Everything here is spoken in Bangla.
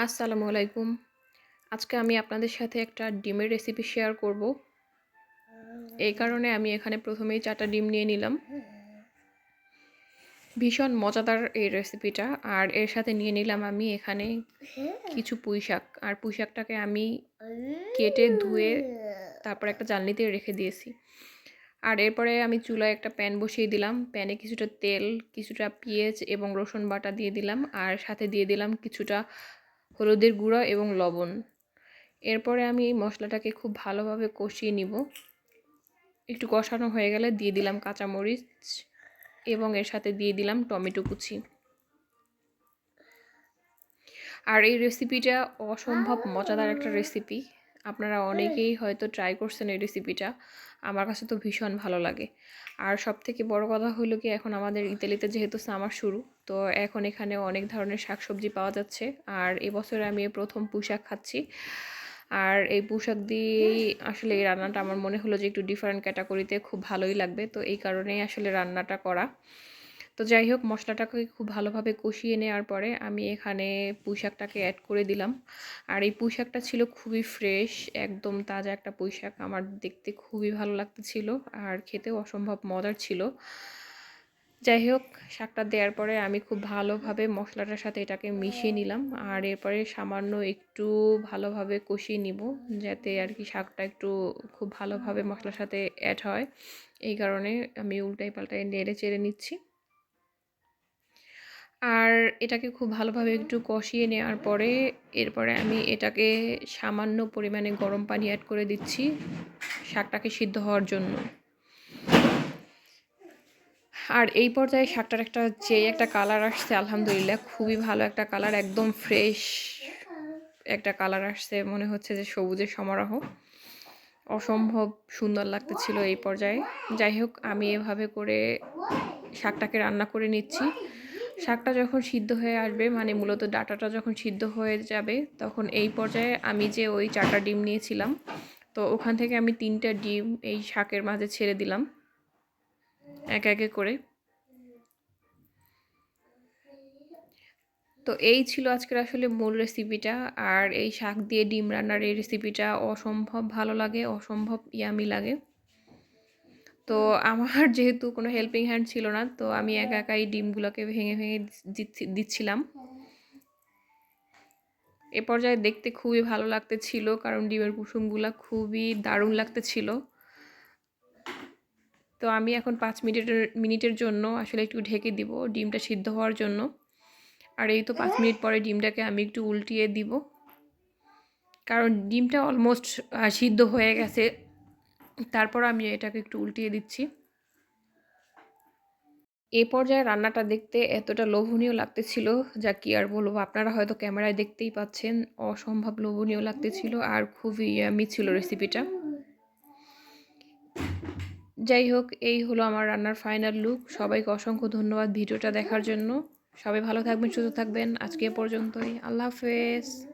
আসসালামু আলাইকুম। আজকে আমি আপনাদের সাথে একটা ডিমের রেসিপি শেয়ার করব। এই কারণে আমি এখানে প্রথমেই চারটা ডিম নিয়ে নিলাম। ভীষণ মজাদার এই রেসিপিটা আর এর সাথে নিয়ে নিলাম আমি এখানে কিছু পুঁই শাক আর পুঁই শাকটাকে আমি কেটে ধুয়ে তারপর একটা জানলিতে রেখে দিয়েছি। আর এরপরে আমি চুলায় একটা প্যান বসিয়ে দিলাম। প্যানে কিছুটা তেল, কিছুটা পেঁয়াজ এবং রসুন বাটা দিয়ে দিলাম। আর সাথে দিয়ে দিলাম কিছুটা হলুদের গুঁড়া এবং লবণ। এরপরে আমি এই মশলাটাকে খুব ভালোভাবে কষিয়ে নিব। একটু কষানো হয়ে গেলে দিয়ে দিলাম কাঁচামরিচ এবং এর সাথে দিয়ে দিলাম টমেটো কুচি। আর এই রেসিপিটা অসম্ভব মজাদার একটা রেসিপি। আপনারা অনেকেই হয়তো ট্রাই করছেন এই রেসিপিটা। আমার কাছে তো ভীষণ ভালো লাগে। আর সব থেকে বড় কথা হলো কি, এখন আমাদের ইতালিতে যেহেতু সামার শুরু, তো এখন এখানে অনেক ধরনের শাকসবজি পাওয়া যাচ্ছে। আর এবছরে আমি প্রথম পোশাক খাচ্ছি। আর এই পোশাক দিয়েই আসলে এই রান্নাটা আমার মনে হলো যে একটু ডিফারেন্ট ক্যাটাগরিতে খুব ভালোই লাগবে। তো এই কারণেই আসলে রান্নাটা করা। তো যাই হোক, মশলাটাকে খুব ভালোভাবে কষিয়ে নেওয়ার পরে আমি এখানে পুঁইশাকটাকে অ্যাড করে দিলাম। আর এই পুঁইশাকটা ছিল খুবই ফ্রেশ একদম তাজা একটা পুঁইশাক। আমার দেখতে খুবই ভালো লাগতেছিল আর খেতেও অসম্ভব মজার ছিল। যাই হোক, শাকটা দেওয়ার পরে আমি খুব ভালোভাবে মশলাটার সাথে এটাকে মিশিয়ে নিলাম আর এরপরে সামান্য একটু ভালোভাবে কষিয়ে নিব যাতে আর কি শাকটা একটু খুব ভালোভাবে মশলার সাথে অ্যাড হয়। এই কারণে আমি উল্টাই পাল্টাই নেড়ে চেড়ে নিচ্ছি। আর এটাকে খুব ভালোভাবে একটু কষিয়ে নেওয়ার পরে এরপরে আমি এটাকে সামান্য পরিমাণে গরম পানি অ্যাড করে দিচ্ছি শাকটাকে সিদ্ধ হওয়ার জন্য। আর এই পর্যায়ে শাকটার একটা যে একটা কালার আসছে, আলহামদুলিল্লাহ খুবই ভালো একটা কালার একদম ফ্রেশ একটা কালার আসছে। মনে হচ্ছে যে সবুজের সমারোহ। অসম্ভব সুন্দর লাগতেছিল এই পর্যায়ে। যাই হোক, আমি এভাবে করে শাকটাকে রান্না করে নিচ্ছি। শাকটা যখন সিদ্ধ হয়ে আসবে মানে মূলত ডাটাটা যখন সিদ্ধ হয়ে যাবে, তখন এই পর্যায়ে আমি যে ওই চারটা ডিম নিয়েছিলাম, তো ওখান থেকে আমি তিনটা ডিম এই শাকের মাঝে ছেড়ে দিলাম, এক একে করে। তো এই ছিল আজকের আসলে মূল রেসিপিটা আর এই শাক দিয়ে ডিম রান্নার এই রেসিপিটা অসম্ভব ভালো লাগে, অসম্ভব ইয়ামি লাগে। তো আমার যেহেতু কোনো হেল্পিং হ্যান্ড ছিল না তো আমি একা একাই ডিমগুলোকে ভেঙে ভেঙে দিচ্ছিলাম। এ পর্যায়ে দেখতে খুবই ভালো লাগতে ছিল কারণ ডিমের কুসুমগুলো খুবই দারুণ লাগতে ছিল তো আমি এখন পাঁচ মিনিটের মিনিটের জন্য আসলে একটু ঢেকে দিব ডিমটা সিদ্ধ হওয়ার জন্য। আর এই তো পাঁচ মিনিট পরে ডিমটাকে আমি একটু উল্টিয়ে দিব। কারণ ডিমটা অলমোস্ট সিদ্ধ হয়ে গেছে। তারপর আমি এটাকে একটু উল্টিয়ে দিচ্ছি। এ পর্যায়ে রান্নাটা দেখতে এতটা লোভনীয় লাগতেছিল যা কি আর বলব, আপনারা হয়তো ক্যামেরায় দেখতেই পাচ্ছেন, অসম্ভব লোভনীয় লাগতেছিল আর খুবই ইয়ামি ছিল রেসিপিটা যাই হোক, এই হলো আমার রান্নার ফাইনাল লুক সবাইকে অসংখ্য ধন্যবাদ ভিডিওটা দেখার জন্য। সবাই ভালো থাকবেন, সুস্থ থাকবেন। আজকে পর্যন্তই। আল্লাহ হাফেজ।